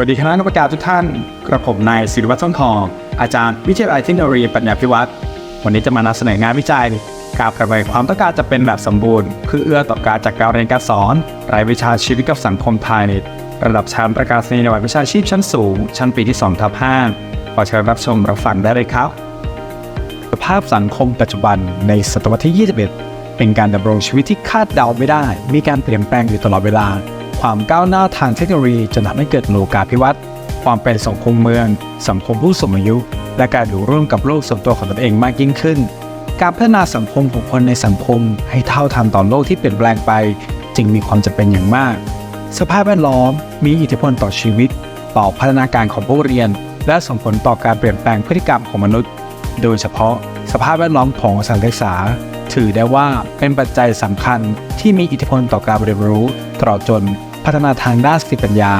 วัสดีคณะนักรรมกาทุกท่าน กระผมนายศิริวัฒน์ส้นทอง อาจารย์วิทยาลัยเทคโนโลยีปัญญาพิวัตรวันนี้จะมานำเสนองานวิจัยการประเมินความต้องการจะเป็นแบบสมบูรณ์เพื่อเอื้อต่อการจัดการเรียนการสอนรายวิชาชีวิตกับสังคมไทยระดับชั้นประกาศนียบัตรวิชาชีพชั้นสูง ชั้นปีที่2ทับ5ขอเชิญรับชมรับฟังได้เลยครับ สภาพสังคมปัจจุบันในศตวรรษที่ 21 เป็นการดำรงชีวิตที่คาดเดาไม่ได้ มีการเปลี่ยนแปลงอยู่ตลอดเวลา ความก้าวหน้าทางเทคโนโลยีจะทำให้เกิดโลกาภิวัตน์ความเป็นสังคมเมือง สังคมผู้สูงอายุ และการอยู่ร่วมกับโลกส่วนตัวของตนเองมากยิ่งขึ้น การพัฒนาสังคมของคนในสังคม ให้เท่าทันต่อโลกที่เปลี่ยนแปลงไป จึงมีความจำเป็นอย่างมาก สภาพแวดล้อมมีอิทธิพลต่อชีวิต ต่อพัฒนาการของผู้เรียน และส่งผลต่อการเปลี่ยนแปลงพฤติกรรมของมนุษย์ โดยเฉพาะสภาพแวดล้อมของสถานศึกษา ถือได้ว่าเป็นปัจจัยสำคัญที่มีอิทธิพลต่อการเรียนรู้ตลอดจน พัฒนาทางด้านสติปัญญา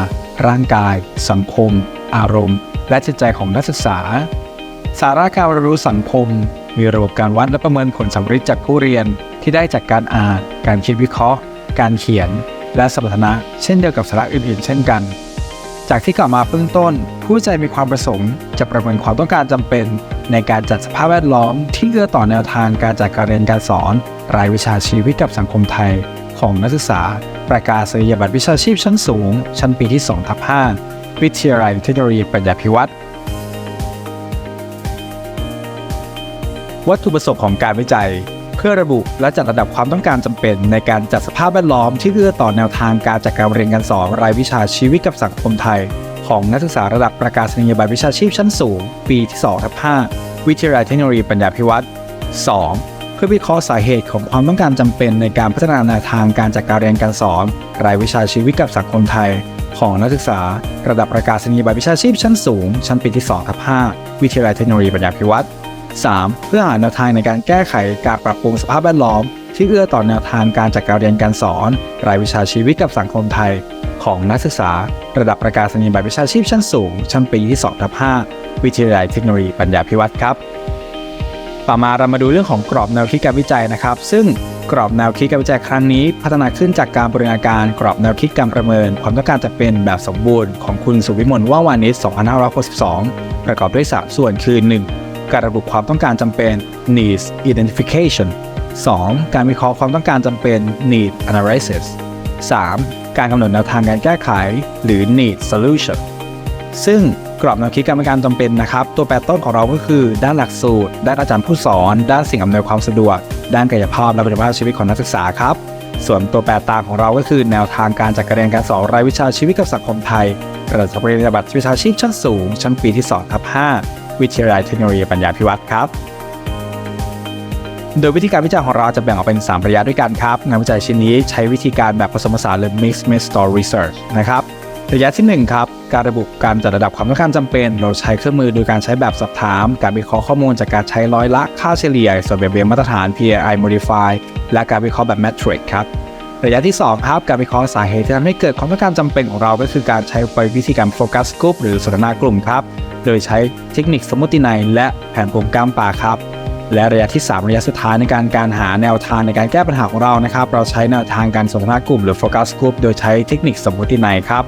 ร่างกาย สังคม อารมณ์ และจิตใจของนักศึกษา สาระการรู้สังคม มีระบบการวัดและประเมินผลสำเร็จจากผู้เรียนที่ได้จากการอ่าน การคิดวิเคราะห์ การเขียน และสมรรถนะ เช่นเดียวกับสาระอื่น ๆ เช่นกัน จากที่กล่าวมาเบื้องต้น ผู้วิจัยมีความประสงค์จะประเมินความต้องการจำเป็นในการจัดสภาพแวดล้อมที่เอื้อต่อแนวทางการจัดการเรียนการสอน รายวิชาชีวิตกับสังคมไทย ของนักศึกษา ประกาศนียบัตรวิชาชีพชั้นสูง ชั้นปีที่2ทับ5วิทยาลัยเทคโนโลยีปัญญาภิวัตรวัตถุประสงค์ของการวิจัย เพื่อระบุและจัดระดับความต้องการจำเป็นในการจัดสภาพแวดล้อมที่เอื้อต่อแนวทางการจัดการเรียนการสอนรายวิชาชีวิตกับสังคมไทย ของนักศึกษาระดับประกาศนียบัตรวิชาชีพชั้นสูง ปีที่2ทับ5วิทยาลัยเทคโนโลยีปัญญาภิวัตร 2. เพื่อวิเคราะห์สาเหตุของความต้องการจำเป็นในการพัฒนาแนวทางการจัดการเรียนการสอน รายวิชาชีวิตกับสังคมไทย ของนักศึกษา ระดับประกาศนียบัตรวิชาชีพชั้นสูง ชั้นปีที่2ทับ5วิทยาลัยเทคโนโลยีปัญญาภิวัตร 3. เพื่อหาแนวทางในการแก้ไขการปรับปรุงสภาพแวดล้อม ที่เอื้อต่อแนวทางการจัดการเรียนการสอน รายวิชาชีวิตกับสังคมไทย ของนักศึกษา ระดับประกาศนียบัตรวิชาชีพชั้นสูง ชั้นปีที่2ทับ5วิทยาลัยเทคโนโลยีปัญญาภิวัตรครับ ต่อมาเรามาดูเรื่องของกรอบแนวคิดการวิจัยนะครับ ซึ่งกรอบแนวคิดการวิจัยครั้งนี้ พัฒนาขึ้นจากการบริหารการกรอบแนวคิดการประเมิน ความต้องการจะเป็นแบบสมบูรณ์ของคุณสุวิมลว่าวานิช2562 ประกอบด้วย 3 ส่วนคือ 1. การระบุความต้องการจำเป็น needs identification 2. การวิเคราะห์ความต้องการจำเป็น need analysis 3. การกำหนดแนวทางการแก้ไข หรือ need solution ซึ่ง กรอบแนวคิดการบริการจำเป็นนะครับ ตัวแปรต้นของเราก็คือ ด้านหลักสูตร ด้านอาจารย์ผู้สอน ด้านสิ่งอำนวยความสะดวก ด้านกายภาพและประสิทธิภาพชีวิตของนักศึกษาครับ ส่วนตัวแปรตามของเราก็คือ แนวทางการจัดการเรียนการสอนรายวิชาชีวิตกับสังคมไทยระดับปริญญาบัตรวิชาชีพชั้นสูง ชั้นปีที่2ทับ5วิทยาลัยเทคโนโลยีปัญญาพิวัตรครับโดยวิธีการวิจัยของเราจะแบ่งออกเป็น 3 ระยะด้วยกันครับ งานวิจัยชิ้นนี้ใช้วิธีการแบบผสมผสานหรือ mixed method research นะครับ ระยะที่ 1 ครับ การระบุการจัดระดับความต้องการจำเป็น เราใช้เครื่องมือโดยการใช้แบบสอบถาม การวิเคราะห์ข้อมูลจากการใช้ร้อยละค่าเฉลี่ยส่วนแบบเบียมาตรฐาน PAI modify และการวิเคราะห์แบบ metric ครับระยะที่ 2 ครับ การวิเคราะห์สาเหตุที่ทำให้เกิดความต้องการจำเป็นของเรา ก็คือการใช้ไปวิธีการโฟกัสกลุ่มหรือสนทนากลุ่มครับ โดยใช้เทคนิคสมมตินัยและแผนภูมิกล้ามปลาครับ และระยะที่ 3 ระยะสุดท้ายในการการหาแนวทางในการแก้ปัญหาของเรานะครับ เราใช้แนวทางการสนทนากลุ่มหรือโฟกัสกลุ่มโดยใช้เทคนิคสมมตินัยครับ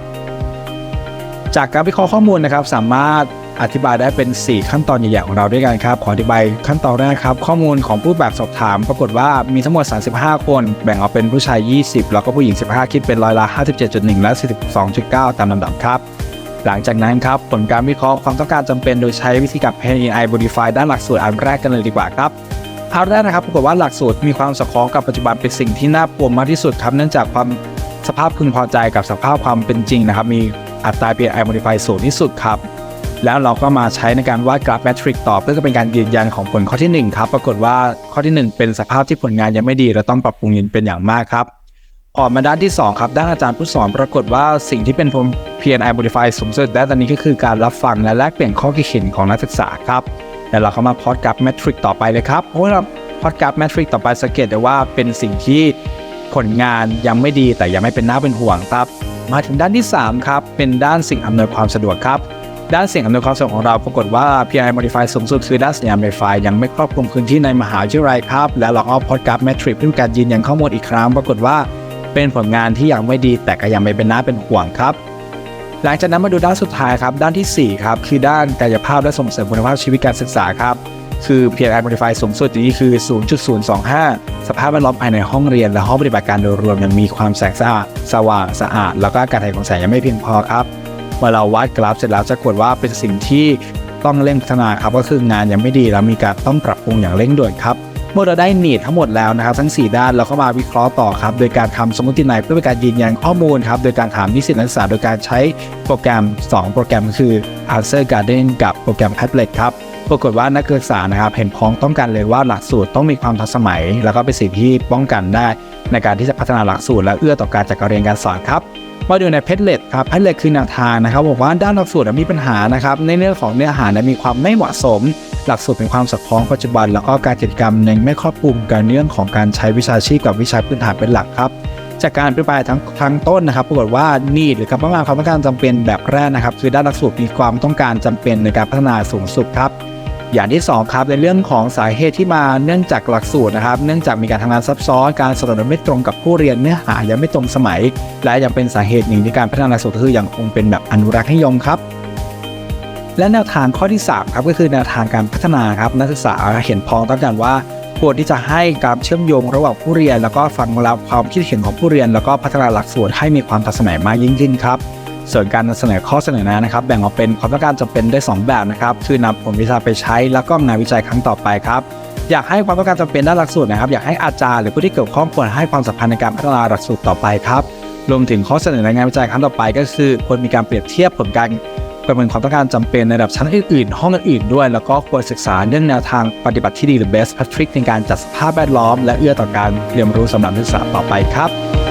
จากการวิเคราะห์ข้อมูลนะครับ สามารถอธิบายได้เป็น 4 ขั้นตอนใหญ่ๆของเราด้วยกันครับ ขออธิบายขั้นตอนแรกครับ ข้อมูลของผู้แบบสอบถาม ปรากฏว่ามีทั้งหมด 35 คน แบ่งออกเป็นผู้ชาย 20 แล้วก็ผู้หญิง 15 คิดเป็นร้อยละ 57.1 และ 42.9 ตามลำดับครับ หลังจากนั้นครับ ผลการวิเคราะห์ความต้องการจำเป็นโดยใช้วิธีการ PNI Modify ด้านหลักสูตรอันแรกกันเลยดีกว่าครับอันแรกนะครับปรากฏว่าหลักสูตรมีความสอดคล้องกับปัจจุบันเป็นสิ่งที่น่ากลัวมากที่สุดครับเนื่องจากความสภาพพึงพอใจกับสภาพความเป็นจริงนะครับมี อัตรา P.I. Modify สูงที่สุดครับ แล้วเราก็มาใช้ในการวาดกราฟแมทริกต่อเพื่อเป็นการยืนยันของผลข้อที่1ครับปรากฏว่าข้อที่ 1 เป็นสภาพที่ผลงานยังไม่ดีและต้องปรับปรุงยินเป็นอย่างมากครับออกมาด้านที่ 2 ครับ ด้านอาจารย์ผู้สอนปรากฏว่าสิ่งที่เป็นผล PNI Modify สูงสุดและตอนนี้ก็คือการรับฟังและแลกเปลี่ยนข้อคิดเห็นของนักศึกษาครับแล้วเราเข้ามาพอดกราฟแมทริกต่อไปเลยครับเพราะว่าพอดกราฟแมทริกต่อไปสังเกตได้ว่าเป็นสิ่งที่ผลงานยังไม่ดีแต่ยังไม่เป็นน่าเป็นห่วงครับ มาถึงด้านที่ 3 ครับ เป็นด้านสิ่งอำนวยความสะดวกครับ ด้านสียงอำนวยความสะดวกของเราปรากฏว่า PI Modify สูงสุดคือด้านสัญญาณ Wi-Fi ยังไม่ครอบคลุมพื้นที่ในมหาวิทยาลัยครับ และเราเอาพอดกราฟแมทริกเพื่อการยืนยันข้อมูลอีกครั้ง ปรากฏว่าเป็นผลงานที่ยังไม่ดี แต่ก็ยังไม่เป็นน่าเป็นห่วงครับหลังจากนั้นมาดูด้านสุดท้ายครับ ด้านทีสี่4 ครับ คือด้านกายภาพและส่งเสริมคุณภาพชีวิตการศึกษาครับ คือ PLI Modify สูงสุดนี้คือ 0.025 สภาพแวดล้อมภายในห้องเรียน และห้องปฏิบัติการโดยรวมยังมีความแสงสะอาดสว่างสะอาด แล้วก็การถ่ายของแสงยังไม่เพียงพอครับเมื่อเราวาดกราฟเสร็จแล้วจะกดว่าเป็นสิ่งที่ต้องเร่งพัฒนาครับก็คืองานยังไม่ดีแล้วมีการต้องปรับปรุงอย่างเร่งด่วนครับเมื่อเราได้นีดทั้งหมดแล้วนะครับ ทั้ง 4 ด้านเราก็มาวิเคราะห์ต่อครับ โดยการทำสมมตินัยเพื่อเป็นการยืนยันข้อมูลครับ โดยการถามนิสิตนักศึกษาโดยการใช้โปรแกรม 2 โปรแกรมคือ Answer Garden กับโปรแกรม Padlet ครับ ปรากฏว่านักศึกษานะครับเห็นพ้องต้องกันเลยว่าหลักสูตรต้องมีความทันสมัย แล้วก็เป็นสิ่งที่ป้องกันได้ ในการที่จะพัฒนาหลักสูตรและเอื้อต่อการจัดการเรียนการสอนครับมาดูในเพจเลตครับเพจเลตคือแนวทางนะครับบอกว่าด้านหลักสูตรมีปัญหานะครับในเรื่องของเนื้อหามีความไม่เหมาะสม หลักสูตรเป็นความสอดคล้องปัจจุบัน แล้วก็การกิจกรรมยังไม่ครอบคลุมการเรื่องของการใช้วิชาชีพกับวิชาพื้นฐานเป็นหลักครับจากการอภิปรายทั้งทั้งต้นนะครับปรากฏว่านี่หรือครับประมาณความต้องการจำเป็นแบบแรกนะครับ คือด้านหลักสูตรมีความต้องการจำเป็นในการพัฒนาสูงสุดครับ อย่างที่ 2 ครับในเรื่องของสาเหตุที่มาเนื่องจากหลักสูตรนะครับ เนื่องจากมีการทำงานซับซ้อนการสนับสนุนไม่ตรงกับผู้เรียนเนื้อหายังไม่ตรงสมัย และยังเป็นสาเหตุหนึ่งที่การพัฒนาหลักสูตรคือยังคงเป็นแบบอนุรักษ์นิยมครับและแนวทางข้อที่3ครับก็คือแนวทางการพัฒนาครับนักศึกษาเห็นพ้องต้องกันว่าควรที่จะให้การเชื่อมโยงระหว่างผู้เรียน แล้วก็ฟังรับความคิดเห็นของผู้เรียน แล้วก็พัฒนาหลักสูตรให้มีความทันสมัยมากยิ่งขึ้นครับ ส่วนการนำเสนอข้อเสนอแนะนะครับ แบ่งออกเป็นความต้องการจำเป็นได้ 2 แบบนะครับ คือนำผลวิชาไปใช้ แล้วก็งานวิจัยครั้งต่อไปครับอยากให้ความต้องการจำเป็นด้านหลักสูตรนะครับ อยากให้อาจารย์หรือผู้ที่เกี่ยวข้องควรให้ความสำคัญในการพัฒนาหลักสูตรต่อไปครับรวมถึงข้อเสนอในงานวิจัยครั้งต่อไป ก็คือควรมีการเปรียบเทียบผลการประเมินความต้องการจำเป็นในระดับชั้นอื่นๆ ห้องอื่นๆด้วย แล้วก็ควรศึกษาเรื่องแนวทางปฏิบัติที่ดีหรือ best practice ในการจัดสภาพแวดล้อม และเอื้อต่อการเรียนรู้สำหรับนักศึกษาต่อไปครับ